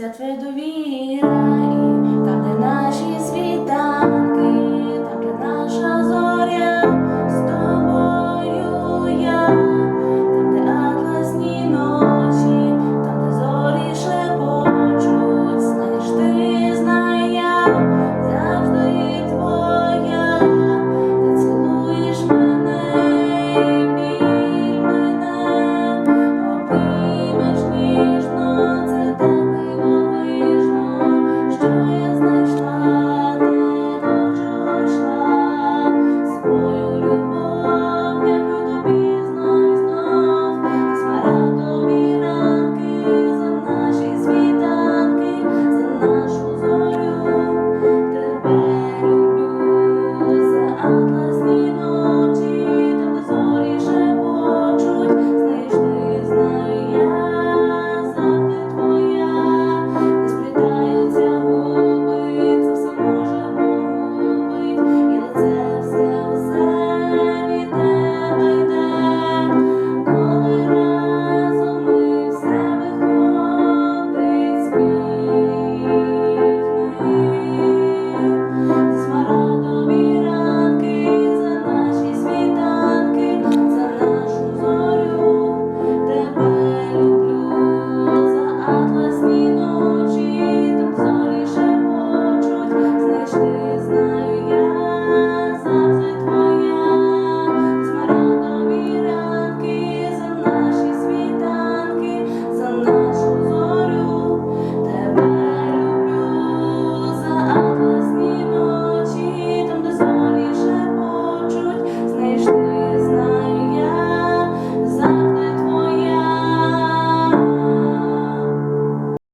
вся твоя довіра, і там, де наші.